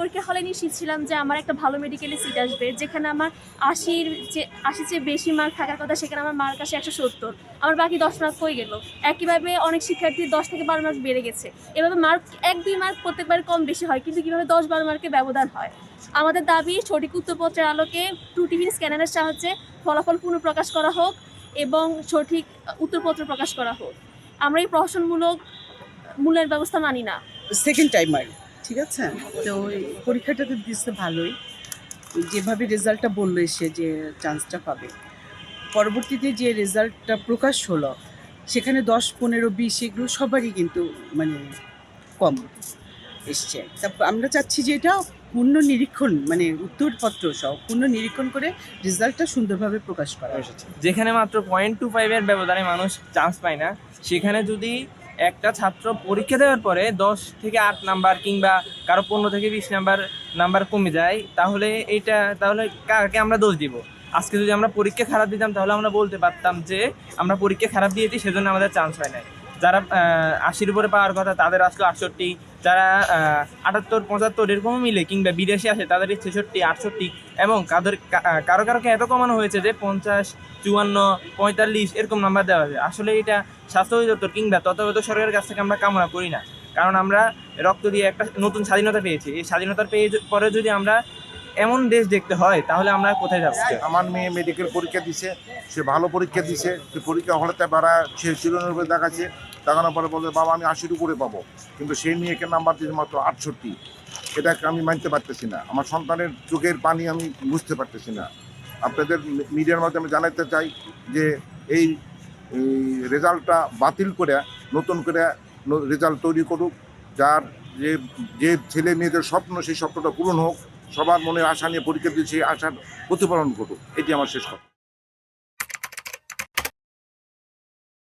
পরীক্ষা হলে নিশ্চিত যে আমার একটা ভালো মেডিকেলে সিট আসবে, যেখানে আমার আশির যে, আশির চেয়ে বেশি মার্ক থাকার কথা, সেখানে আমার মার্ক আসে একশো সত্তর। আমার বাকি দশ মার্ক হয়ে গেল। একইভাবে অনেক শিক্ষার্থী দশ থেকে বারো মার্ক বেড়ে গেছে। এভাবে মার্ক এক, দুই মার্ক প্রত্যেকবার কম বেশি হয়, কিন্তু কীভাবে দশ, বারো মার্কের ব্যবধান হয়? আমাদের দাবি, সঠিক উত্তরপত্রের আলোকে ত্রুটিহীন স্ক্যানারের সাহায্যে ফলাফল পুনঃপ্রকাশ করা হোক এবং সঠিক উত্তরপত্র প্রকাশ করা হোক। আমরা এই প্রহসনমূলক মূল্যের ব্যবস্থা মানি না। সেকেন্ড টাইম টাইমার ঠিক আছে? তো এই পরীক্ষাটা তো দিচ্ছে ভালোই। যেভাবে রেজাল্টটা বলল এসে যে চান্সটা পাবে। পরবর্তীতে যে রেজাল্টটা প্রকাশ হলো, সেখানে দশ, পনেরো, বিশ এগুলো সবারই কিন্তু মানে কম এসছে। তা আমরা চাচ্ছি যে এটা পূর্ণ নিরীক্ষণ মানে উত্তরপত্র সহ পূর্ণ নিরীক্ষণ করে রেজাল্টটা সুন্দরভাবে প্রকাশ করা। হয়েছে যেখানে মাত্র পয়েন্ট টু ফাইভের ব্যবধানে মানুষ চান্স পায় না, সেখানে যদি একটা ছাত্র পরীক্ষা দেওয়ার পরে দশ থেকে আট নাম্বার কিংবা কারও পনেরো থেকে বিশ নাম্বার নাম্বার কমে যায়, তাহলে এটা তাহলে কাকে আমরা দোষ দিব? আজকে যদি আমরা পরীক্ষা খারাপ দিতাম, তাহলে আমরা বলতে পারতাম যে আমরা পরীক্ষা খারাপ দিয়েছি সেজন্য আমাদের চান্স হয় নাই। যারা আশির উপরে পাওয়ার কথা, তাদের আসলো আটষট্টি। যারা আটাত্তর, পঁচাত্তর এরকম মিলে, কিংবা বিদেশে আসে তাদের ছেষট্টি, আটষট্টি। এবং কাদের কারও কারোকে এত কমানো হয়েছে যে পঞ্চাশ, চুয়ান্ন, পঁয়তাল্লিশ, এরকম নাম্বার দেওয়া হবে আসলে এটা স্বাস্থ্য অধিদপ্তর কিংবা তত্ত্বাবধায়ক সরকারের কাছ থেকে আমরা কামনা করি না। কারণ আমরা রক্ত দিয়ে একটা নতুন স্বাধীনতা পেয়েছি। এই স্বাধীনতার পেয়ে, পরে যদি আমরা এমন দেশ দেখতে হয়, তাহলে আমরা কোথায় যাচ্ছি আমার মেয়ে মেডিকেল পরীক্ষা দিছে, সে ভালো পরীক্ষা দিছে, সে পরীক্ষা হলেতে বাড়া, সে চিরনব্বই দেখাচ্ছে, দেখানোর পরে বলবে বাবা, আমি আশির উপরে পাবো। কিন্তু সেই মেয়েকে নাম্বার দিয়েছে মাত্র আটষট্টি। এটাকে আমি মানতে পারতেছি না। আমার সন্তানের চোখের পানি আমি বুঝতে পারতেছি না। আপনাদের মিডিয়ার মাধ্যমে জানাতে চাই যে, এই রেজাল্টটা বাতিল করে, নতুন করে রেজাল্ট তৈরি করুক। যার যে যে ছেলে মেয়েদের স্বপ্ন, সেই স্বপ্নটা পূরণ হোক। সবার মনে আশা নিয়ে পরীক্ষা দিয়েছি আশার প্রতিফলন করুক এটি আমার শেষ কথা।